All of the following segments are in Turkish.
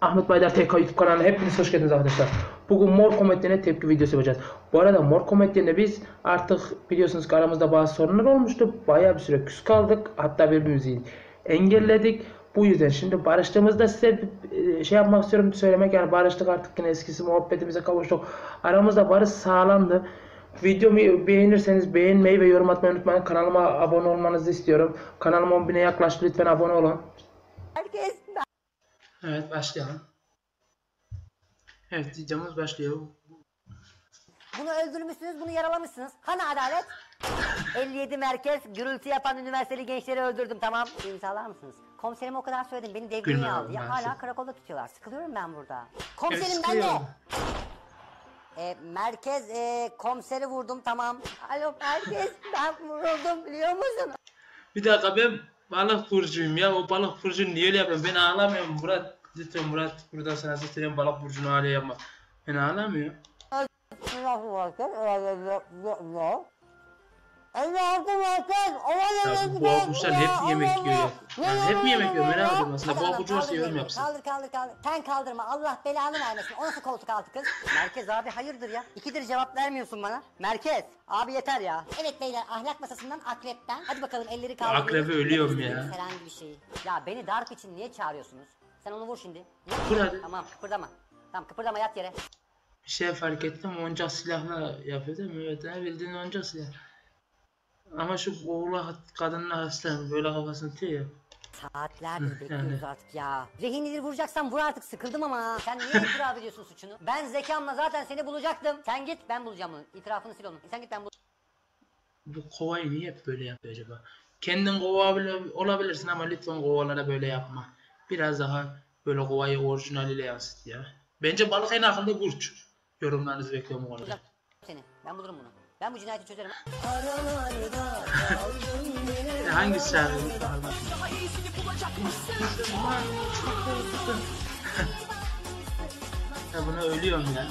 Ahmet Baydar TK YouTube kanalına hepiniz hoş geldiniz arkadaşlar. Bugün Mor Komedyen'e tepki videosu yapacağız. Bu arada Mor Komedyen'de biz artık biliyorsunuz ki aramızda bazı sorunlar olmuştu. Bayağı bir süre küs kaldık. Hatta birbirimizi engelledik. Bu yüzden şimdi barıştığımızda size e, şey yapmak istiyorum söylemek yani barıştık artık yine eskisi muhabbetimize kavuştuk. Aramızda barış sağlandı. Videomu beğenirseniz beğenmeyi ve yorum atmayı unutmayın. Kanalıma abone olmanızı istiyorum. Kanalıma 10.000'e yaklaştı lütfen abone olun. Herkes Evet başlayalım. Evet videomuz başlıyor. bunu öldürmüşsünüz, bunu yaralamışsınız. Hani adalet? 57 merkez gürültü yapan üniversiteli gençleri öldürdüm tamam. İmzalar mısınız? Komiserim o kadar söyledim beni devreye Gülme aldı. Ya ben hala size. karakolda tutuyorlar. Sıkılıyorum ben burada. Komiserim ben de. sıkılıyorum. E, merkez e, komiseri vurdum tamam. Alo merkez ben vuruldum biliyor musun? Bir dakika ben balık burcuyum ya. O balık burcunu niye öyle yapıyorum? Ben ağlamıyorum Murat. Lütfen Murat burada sana sesleniyorum balık burcunu ağlaya yapma. Ben ağlamıyorum. Nasıl merkez? Allah'ım merkez. Ya bu boğa burçlar hep yemek yiyor ya. Yani hep mi yemek yiyor? Merak ediyorum aslında. Boğa burcu varsa yorum yapsın. Kaldır kaldır kaldır. Sen kaldırma. Allah belanı vermesin. O nasıl koltuk altı kız? Merkez abi hayırdır ya? İkidir cevap vermiyorsun bana. Merkez. Abi yeter ya. Evet beyler ahlak masasından akrepten. Hadi bakalım elleri kaldırın. Akrebi ölüyorum ya. Herhangi bir şey. Ya beni darp için niye çağırıyorsunuz? Sen onu vur şimdi. Vur hadi. Tamam kıpırdama. Tamam kıpırdama yat yere. Bir şey fark ettim. Oyuncak silahla yapıyor değil mi? Evet ne bildiğin oyuncak silah. Ama şu oğlu kadınla hasta böyle kafasını tutuyor ya. Saatlerdir bekliyoruz yani. artık ya. Rehinleri vuracaksan vur artık sıkıldım ama. Sen niye itiraf ediyorsun suçunu? Ben zekamla zaten seni bulacaktım. Sen git ben bulacağım onu. İtirafını sil onun. Sen git ben bul. Bu kovayı niye hep böyle yapıyor acaba? Kendin kova olabilirsin ama lütfen kovalara böyle yapma. Biraz daha böyle kovayı orijinaliyle yansıt ya. Bence balık en akıllı burç. Yorumlarınızı bekliyorum bu konuda. Seni. Ben bulurum bunu. Ben bu cinayeti çözerim. Hangi şarkı? ya buna ölüyorum ya.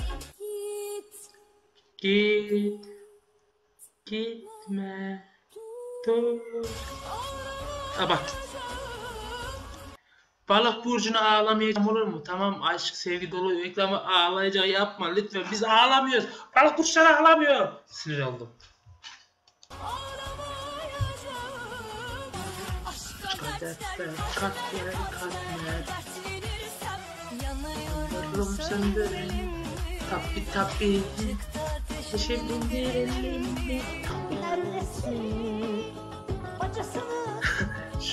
Git. Gitme. Dur. Ha bak. Balık burcuna ağlamayacağım olur mu? Tamam aşk sevgi dolu reklamı ağlayacak yapma lütfen. Biz ağlamıyoruz. Balık burçları ağlamıyor. Sinir oldum. Kaderde katmer katmer Rum söndürün Tabi tabi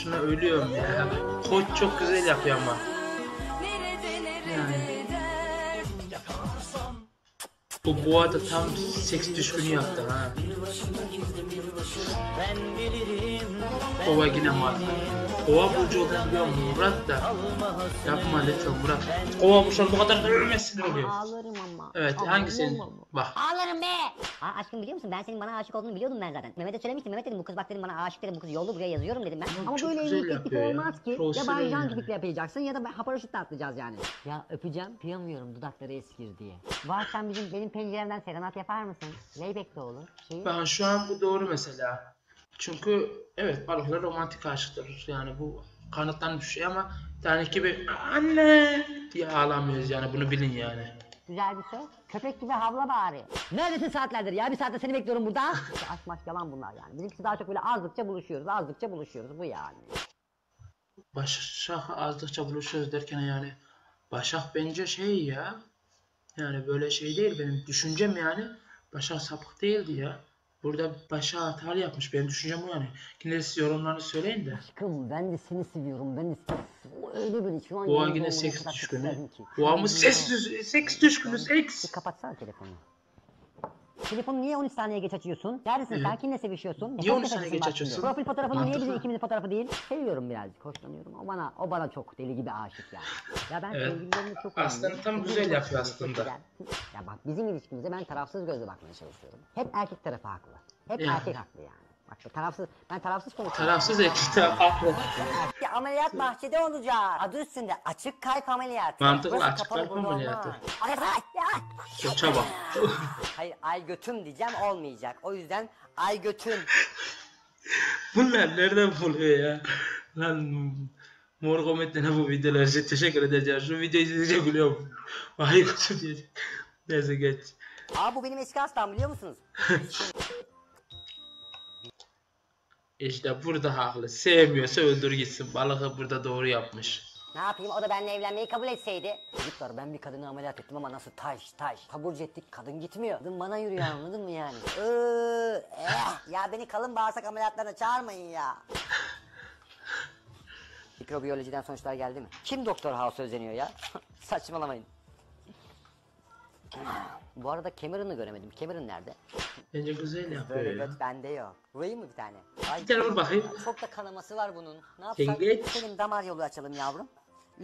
Şuna ölüyorum ya Koç çok güzel yapıyor ama yani. Bu boğa da tam seks düşkünü yaptı ha Kova yine var. Kova burcu olduğunu biliyorum Murat da. Yapma lütfen Murat. Kova burçları bu kadar da ölmesin oluyor. Ağlarım ama. Evet hangisi? Bak. Ağlarım be. Aa, aşkım biliyor musun ben senin bana aşık olduğunu biliyordum ben zaten. Mehmet'e söylemiştim. Mehmet dedim bu kız bak dedim bana aşık dedim bu kız yollu buraya yazıyorum dedim ben. Ama çok böyle teklifi yapıyor ya. olmaz ki. Ya Profesyonel Bay Jan yani. gibi yapacaksın ya da ha paraşütle atlayacağız yani. Ya öpeceğim kıyamıyorum dudakları eskir diye. Akşam bizim benim penceremden serenat yapar mısın? Leybek de olur. Şey, Ben şu an bu doğru mesela. Çünkü evet balıklar romantik aşıktır. Yani bu kanıtlanmış bir şey ama yani gibi anne diye ağlamıyoruz yani bunu bilin yani. Güzel bir söz. Köpek gibi havla bari. Neredesin saatlerdir ya? Bir saatte seni bekliyorum burada. Aşk maşk yalan bunlar yani. Bizimkisi daha çok böyle azdıkça buluşuyoruz. Azdıkça buluşuyoruz. Bu yani. Başak azdıkça buluşuyoruz derken yani Başak bence şey ya yani böyle şey değil benim düşüncem yani Başak sapık değildi ya. Burada Başak hatalı yapmış benim düşüncem bu yani. Yine siz yorumlarını söyleyin de. Aşkım ben de seni seviyorum. Ben de seni... O öyle bir şu an Boğa yine seks o düşkünü. ses, yanımda- düş- seks düşkünü seks. Kapatsana telefonu. Telefonu niye 13 saniye geç açıyorsun? Neredesin sen? Kimle sevişiyorsun? Niye 13 Nefes saniye geç açıyorsun? Profil fotoğrafın niye bizim ikimizin fotoğrafı değil? Seviyorum birazcık, hoşlanıyorum. O bana, o bana çok deli gibi aşık yani. Ya ben Evet. sevgililerimi çok Aslında tam güzel yapıyor aslında. Ya bak bizim ilişkimize ben tarafsız gözle bakmaya çalışıyorum. Hep erkek tarafı haklı. Hep Yani. erkek haklı yani. Bak şu tarafsız, ben tarafsız konuşuyorum. Tarafsız ekipte haklı. Ameliyat bahçede olacak. Adı üstünde açık kalp ameliyatı. Mantıklı, Burası açık kapalı, kalp burada ameliyatı. olmaz. Ay, ay, ay. Koça bak. Hayır ay götüm diyeceğim olmayacak. O yüzden ay götüm. Bunlar nereden buluyor ya? Lan Mor kometlerine bu videolar için teşekkür edeceğim. Şu videoyu izleyince gülüyorum. Vay kötü diyecek. Neyse geç. Aa bu benim eski hastam biliyor musunuz? İşte burada haklı. Sevmiyorsa öldür gitsin. Balığı burada doğru yapmış. Ne yapayım o da benimle evlenmeyi kabul etseydi. Çocuklar ben bir kadını ameliyat ettim ama nasıl taş taş. Kabul ettik kadın gitmiyor. Kadın bana yürüyor anladın mı yani? Iıı, eh, ya beni kalın bağırsak ameliyatlarına çağırmayın ya. Mikrobiyolojiden sonuçlar geldi mi? Kim Doktor House özeniyor ya? Saçmalamayın. Bu arada Cameron'ı göremedim. Cameron nerede? Bence güzel yapıyor Böyle ya. göt bende yok. Vurayım mı bir tane? Ay, Bir tane vur bakayım. Çok da kanaması var bunun. Ne yapsak? Yengeç. Senin damar yolu açalım yavrum.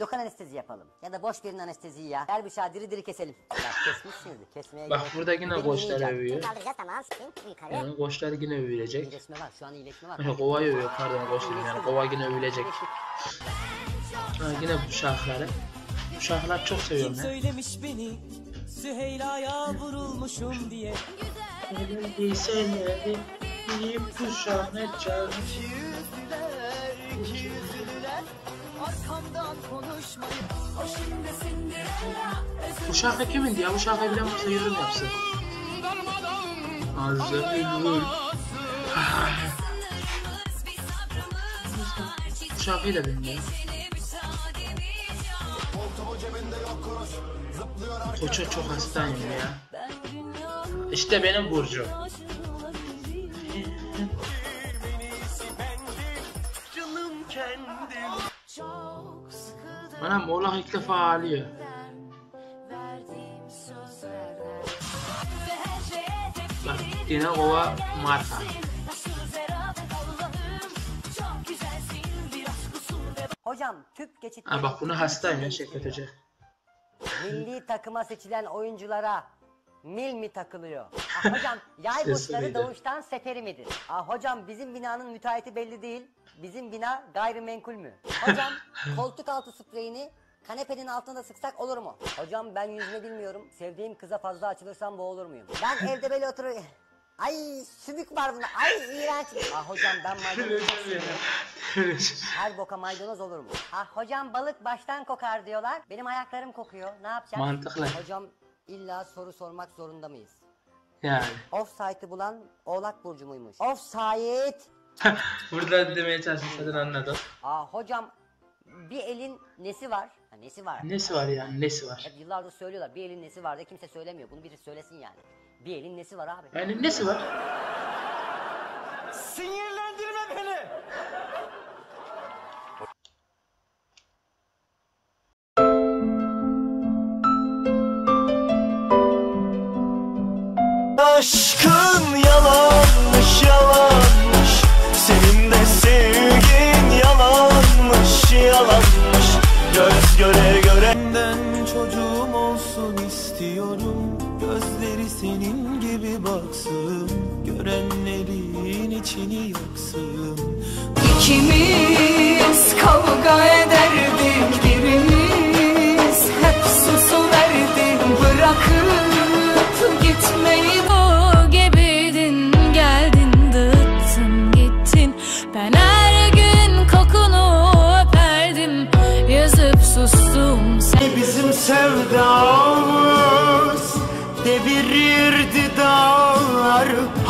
Lokal anestezi yapalım. Ya da boş birinin anesteziyi ya. Her bıçağı diri diri keselim. Bak kesmişsiniz. Kesmeye Bak gerek yok. burada yine Benim koçlar yiyeceğim. övüyor. Kaldıracağız tamam. Sıkın yukarı. Yani koçlar yine övülecek. İyileşme var. Şu an iyileşme var. Yani kova övüyor pardon koç dedim yani kova yine övülecek. Ha, yine bu şarkıları. Bu şarkıları çok seviyorum ya. söylemiş beni Süheyla'ya vurulmuşum diye Elinde senleri iyi kuşanacak. Arkamdan konuşmayın Bu şarkı kimindi ya? Bu şarkıyı bilen varsa yorum yapsın. Azrail. Bu şarkıyı da bilmiyorum. Koça çok hastayım ya. İşte benim burcum. Bana Moğlak ilk defa ağlıyor. Bak yine kova marka. Hocam tüp geçit. Ha bak bunu hastayım ya Şevket Hoca. Milli takıma seçilen oyunculara mil mi takılıyor? Ah, hocam yay Sesi burçları doğuştan seferi midir? Ah, hocam bizim binanın müteahhiti belli değil. Bizim bina gayrimenkul mü? Hocam koltuk altı spreyini kanepenin altında sıksak olur mu? Hocam ben yüzme bilmiyorum. Sevdiğim kıza fazla açılırsam boğulur muyum? Ben evde böyle oturuyorum. Ay sümük var bunda. Ay iğrenç. Ah hocam ben maydanoz her boka maydanoz olur mu? Ah hocam balık baştan kokar diyorlar. Benim ayaklarım kokuyor. Ne yapacağız? Mantıklı. Hocam illa soru sormak zorunda mıyız? yani. Offside'ı bulan Oğlak Burcu muymuş? Offside! Burada demeye çalıştım zaten anladım. Aa hocam bir elin nesi var? Ha, nesi var? Nesi var yani nesi var? Hep yıllardır söylüyorlar. Bir elin nesi var diye kimse söylemiyor. Bunu biri söylesin yani. Bir elin nesi var abi? Yani nesi var? Sinirlendirme beni Aşkın İçini yaksın İkimiz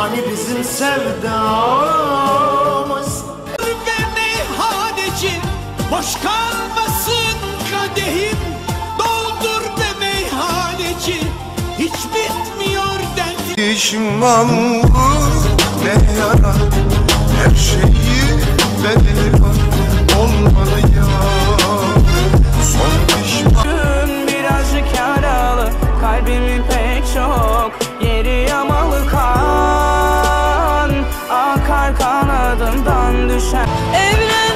Hani bizim sevdamız? Ve meyhaneci boş kalmasın kadehim Doldur be meyhaneci hiç bitmiyor derdim Pişmanlık ne yara Her şeyi bedeli var Olmalı ya. Son pişman. Gün birazcık yaralı Kalbimi pek çok kanadından düşen Evlendi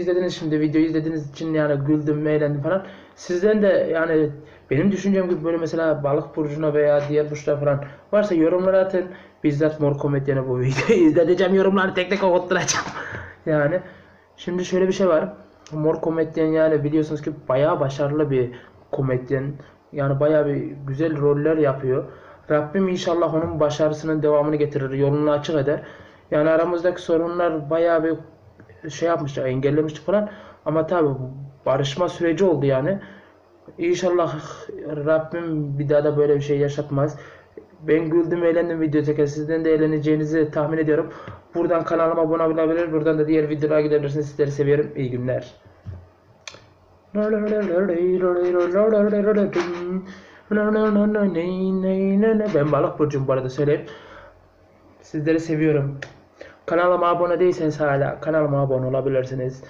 izlediniz şimdi videoyu izlediğiniz için yani güldüm eğlendim falan. Sizden de yani benim düşüncem gibi böyle mesela balık burcuna veya diğer burçlar falan varsa yorumlara atın. Bizzat mor komedyana bu videoyu izleteceğim yorumları tek tek okutturacağım. yani şimdi şöyle bir şey var. Mor komedyen yani biliyorsunuz ki bayağı başarılı bir komedyen. Yani bayağı bir güzel roller yapıyor. Rabbim inşallah onun başarısının devamını getirir, yolunu açık eder. Yani aramızdaki sorunlar bayağı bir şey yapmıştık, engellemiştik falan. Ama tabi barışma süreci oldu yani. İnşallah Rabbim bir daha da böyle bir şey yaşatmaz. Ben güldüm eğlendim video çeker. Sizden de eğleneceğinizi tahmin ediyorum. Buradan kanalıma abone olabilir. Buradan da diğer videolara gidebilirsiniz. Sizleri seviyorum. İyi günler. Ben balık burcum bu arada söyleyeyim. Sizleri seviyorum. Kanalıma abone değilseniz hala kanalıma abone olabilirsiniz.